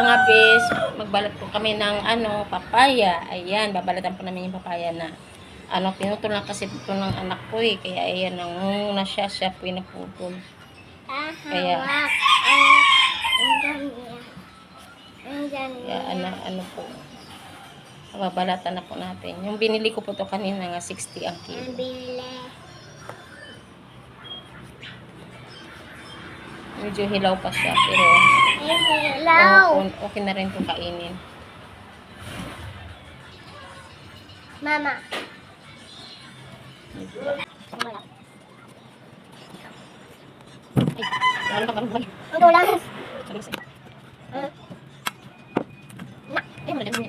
mga bes, magbalat po kami ng ano, papaya. Ayan, babalatan po namin yung papaya na ano, pinutol lang kasi ito ng anak ko eh. Kaya ayan, nangunguna siya, siya po yung naputol. Kaya- Kaya ano, ano po, babalatan na po natin. Yung binili ko po to kanina nga 60 ang Ang kilo. Medyo hilaw pa siya, pero Ang hilaw. okay, na rin to kainin. Mama. Ay, ano ba? Sabi sa'yo. Madami.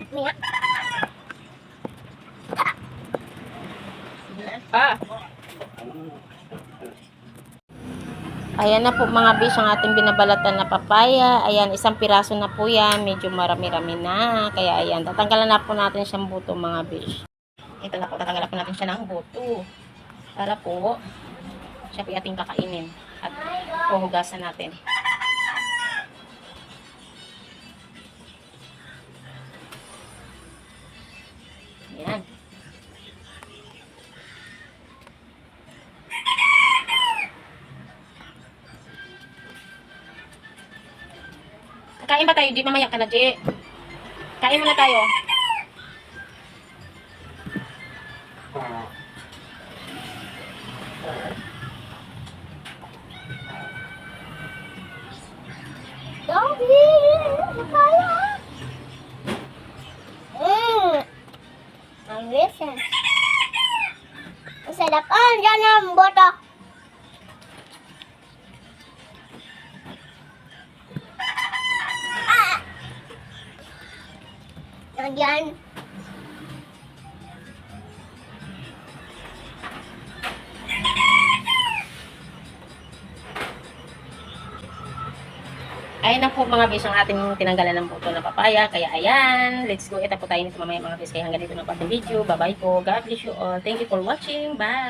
Ah. Ayan na po mga bish ang ating binabalatan na papaya. Ayan, isang piraso na po yan. Medyo marami-rami na. Kaya ayan, tatanggalan na po natin siyang buto mga bish. Ito na po, tatanggalan po natin siya ng buto. Para po, siya po ating kakainin. At puhugasan natin. Ayan. Kain ba tayo? Di mamaya ka na, Di. Kain muna tayo. Dobby! Kaya! Mmm! Ang listen. Ang sarap. Ah, dyan ang boto. Nandiyan. Ayan na po mga bis ang ating tinanggalan ng buto na papaya. Kaya ayan, let's go. Ito po tayo nito mamaya mga bis. Kaya hanggang dito na po ating video. Bye-bye po. God bless you all. Thank you for watching. Bye!